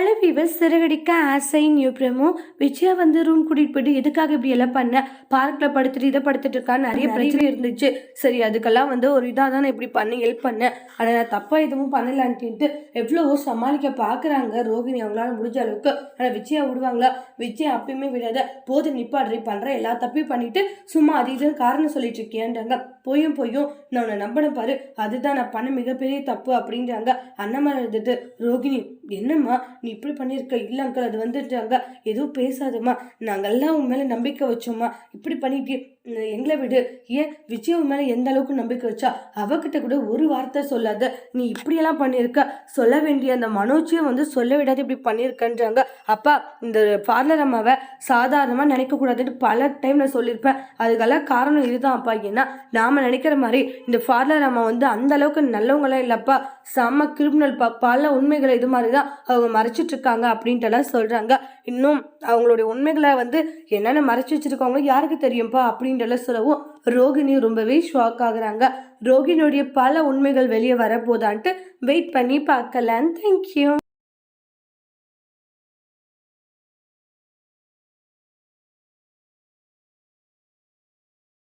Hello Siragadikka ஆசை new promo Vijaya வந்து room கூட்டிட்டு போயிட்டு எதுக்காக இப்படி எல்லாம் பண்ண? பார்க்கில் படுத்துட்டு இதை படுத்துட்டு இருக்கான்னு நிறைய பிரச்சனை இருந்துச்சு. சரி அதுக்கெல்லாம் வந்து ஒரு இதாக தான் நான் இப்படி பண்ணி ஹெல்ப் பண்ணேன் ஆனால் நான் தப்பாக எதுவும் பண்ணலான்ட்டு எவ்வளவோ சமாளிக்க பார்க்குறாங்க ரோகிணி அவங்களால முடிஞ்ச அளவுக்கு. ஆனால் விஜயா விடுவாங்களா? விஜயா அப்பயுமே விடாத போதும் நிப்பாடுறி பண்ணுற எல்லா தப்பையும் பண்ணிட்டு சும்மா அது இதுன்னு காரணம் சொல்லிட்டு இருக்கேன்றாங்க. பொய்யும் பொய்யும் நான் உன்னை நம்பின பாரு. அதுதான் நான் பண்ண மிகப்பெரிய தப்பு அப்படின்றாங்க அண்ணம்மா இருந்துட்டு ரோகிணி என்னம்மா நீ இப்படி பண்ணியிருக்க? இல்லை அங்கிள் அது வந்துட்டாங்க எதுவும் பேசாதம்மா. நாங்கள்லாம் உன் மேலே நம்பிக்கை வச்சோம்மா. இப்படி பண்ணிட்டு எங்களை விடு. ஏன் விஜய் உன் மேலே எந்த அளவுக்கு நம்பிக்கை வச்சா அவகிட்ட கூட ஒரு வார்த்தை சொல்லாத. நீ இப்படியெல்லாம் பண்ணியிருக்க? சொல்ல வேண்டிய அந்த மனோஜியை வந்து சொல்ல விடாது இப்படி பண்ணியிருக்கன்றாங்க. அப்பா இந்த பார்லர் அம்மாவை சாதாரணமாக நினைக்கக்கூடாதுன்னு பல டைம் நான் சொல்லியிருப்பேன். அதுக்கெல்லாம் காரணம் இதுதான் அப்பா. ஏன்னா நாம் நினைக்கிற மாதிரி இந்த பார்லர் அம்மா வந்து அந்த அளவுக்கு நல்லவங்களாம் இல்லைப்பா. செம்ம கிரிமினல் பா. பல உண்மைகளை இது மாதிரி தான் அவங்க மறைச்சு இருக்காங்க அப்படின்ட்டுலாம் சொல்கிறாங்க இன்னும் அவங்களுடைய உண்மைகளை வந்து என்னென்ன மறைச்சி வச்சிருக்காங்களோ யாருக்கு தெரியும்ப்பா அப்படின்ட்டுலாம் சொல்லவும் ரோகிணி ரொம்பவே ஷாக் ஆகுறாங்க. ரோகிணியுடைய பல உண்மைகள் வெளியே வரப்போதான்ட்டு வெயிட் பண்ணி பார்க்கலாம். தேங்க்யூ